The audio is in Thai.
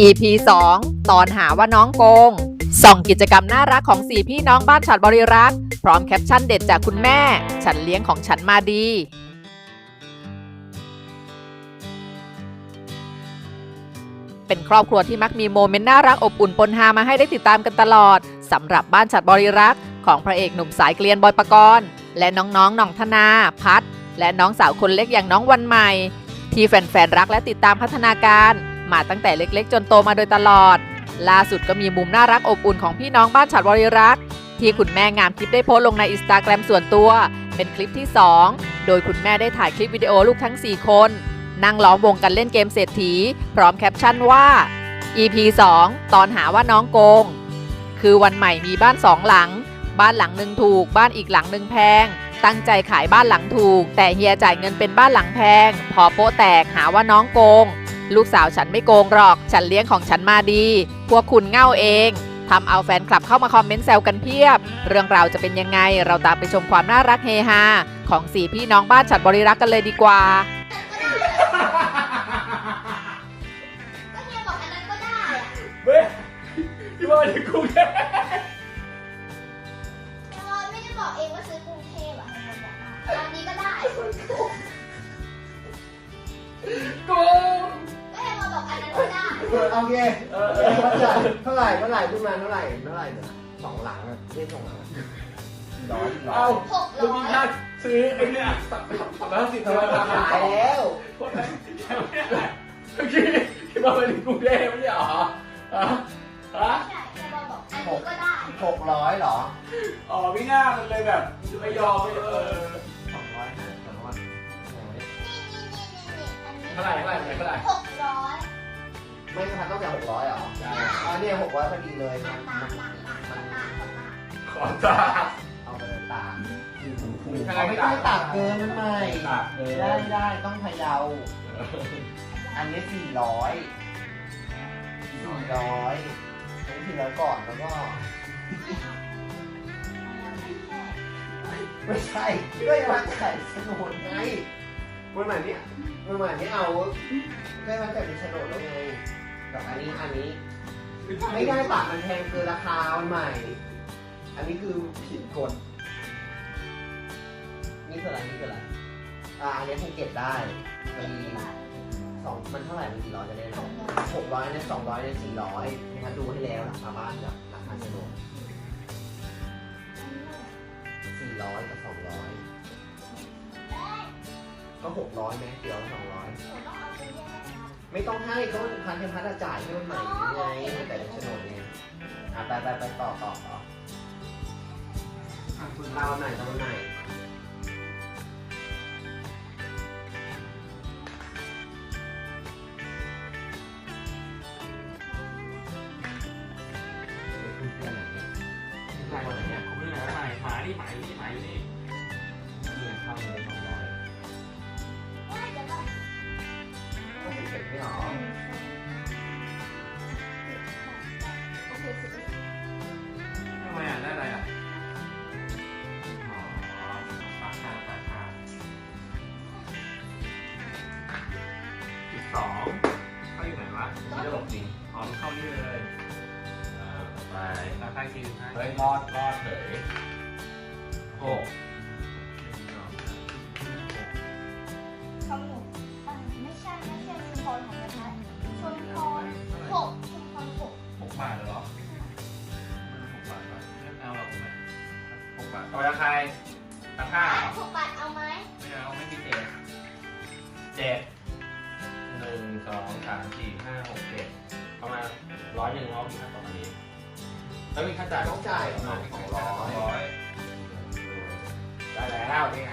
EP 2 ตอนหาว่าน้องโกง ส่องกิจกรรมน่ารักของสี่พี่น้องบ้านฉัดบริรักษ์พร้อมแคปชั่นเด็ดจากคุณแม่ ฉันเลี้ยงของฉันมาดี เป็นครอบครัวที่มักมีโมเมนต์น่ารักอบอุ่นปนฮามาให้ได้ติดตามกันตลอดสำหรับบ้านฉัดบริรักษ์ของพระเอกหนุ่มสายเกลียนบอยปกรณ์และน้องๆหน่องธนา พัด และน้องสาวคนเล็กอย่างน้องวันใหม่ ที่แฟนๆรักและติดตามพัฒนาการ มาตั้งแต่เล็กๆ จนโตมาโดยตลอด ล่าสุดก็มีมุมน่ารักอบอุ่นของพี่น้องบ้านฉัดบริรักษ์ที่คุณแม่งามทิพย์ได้โพสต์ลงในอินสตาแกรมส่วนตัว เป็นคลิปที่ 2 โดยคุณแม่ได้ถ่ายคลิปวิดีโอลูกทั้ง 4 คน นั่งล้อมวงกันเล่นเกมเศรษฐี พร้อมแคปชั่นว่า EP 2 ตอนหาว่าน้องโกง คือวันใหม่มีบ้านสองหลัง บ้านหลังหนึ่งถูก บ้านอีกหลังหนึ่งแพง ตั้งใจขายบ้านหลังถูก แต่เฮียจ่ายเงินเป็นบ้านหลังแพง พอโป๊แตกหาว่าน้องโกง ลูกสาวฉันไม่โกงหรอก ฉันเลี้ยงของฉันมาดี พวกคุณเง่าเองทำเอาแฟนคลับเข้ามาคอมเมนต์แซวกันเพียบ เรื่องราวจะเป็นยังไง เราตามไปชมความน่ารักเฮฮาของสี่พี่น้องบ้านฉัดบริรักษ์กันเลยดีกว่า โอเคเท่าไหร่เท่าไหร่เท่าไหร่ขึ้นมาเท่าไหร่เท่าไหร่เนี่ยสองหลังอะเรียกสองหลังอะร้อยร้อเอายหกร้อยซื้อไอ้เนี่ยสับสับแล้วสิบทำธรไมรมราดาคาแล้วคนนั้นเมื่อกี้ที่ว่าไปถึงกรุงเทพไม่ใช่เหรอฮะฮะใช่เฮียบอกอันนี้ก็ได้หกร้อยเหรออ๋อพี่หน้ามันเลยแบบไม่ยอมไม่เออสองร้อยสองร้อยนี่นี่นี่นี่อันนี้เท่าไหร่เท่าไหร่เท่าไหร่หก ไม่พันต้องจากหกร้อยเหรอใช่อ๋อเนี่ยหกร้อยพอดีเลยหนัมักนหนัมักนหนักหนักหนักหนักหนักขอจ้าเอาไปเลยตากคือถูกไม่เขาได้ไม่ต้องตากเกินมันใหม่ตากเกินได้ได้ต้องพะเยา อันนี้สี่ร้อยสี่ร้อยต้องสี่ร้อยก่อนแล้วก็ ไม่ใช่ก็ยังมาจ่ายโฉนดไงวันใหม่เนี่ยวันใหม่ไม่เอาได้มาจ่ายเป็นโฉนดแล้วไง กับอันนี้อันนี้ ไม่ได้ปากมันแพงเกินราคาวันใหม่ อันนี้คือผิดกฎนี่คืออะไรนี่คืออะไรอ่าอันนี้คงเก็บได้มันมีสองมันเท่าไหร่มันกี่ร้อยจะได้นะหกร้อยเนี่ยสองร้อยเนี่ยสี่ร้อยนะครับดูให้แล้วราคาบ้านกับราคาโฉนดสี่ร้อยกับสองร้อยก็หกร้อยไหมเดี๋ยวสองร้อย ไม่ต้องให้ก็พันเทพันจ่ายให้มันใหม่ไงแต่เป็นโฉนดไงอะไปไปไปต่อต่อต่อเราไหนเราไหนไหนเนี่ยผมนี่ไหนหมายหมายนี่หมายนี่หมายอยู่นี่ สิบสองเข้าอยู่ไหนวะไม่ได้หลบจริงอ๋อมันเข้านี่เลยเออไปตาใต้คิวเฮ้ยรอดรอดเฉยหกไม่ใช่ไม่ใช่ชุมพรของประเทศชุมพรหกชุมพรหกหกบาทเหรอหกบาทป่ะงั้นเอาหรอกไหมหกบาทต่อจากใครตาข้าเหรอหกบาทเอาไหมไม่เอาไม่มีเจ็ดเจ็ด หนึ่งสองสามสี่ห้าหกเจ็ดประมาณร้อยหนึ่งร้อยมีค่าต่อมานี้แล้วมีค่าจ่ายต้องจ่ายประมาณสองร้อยร้อยได้แล้วนี่ไง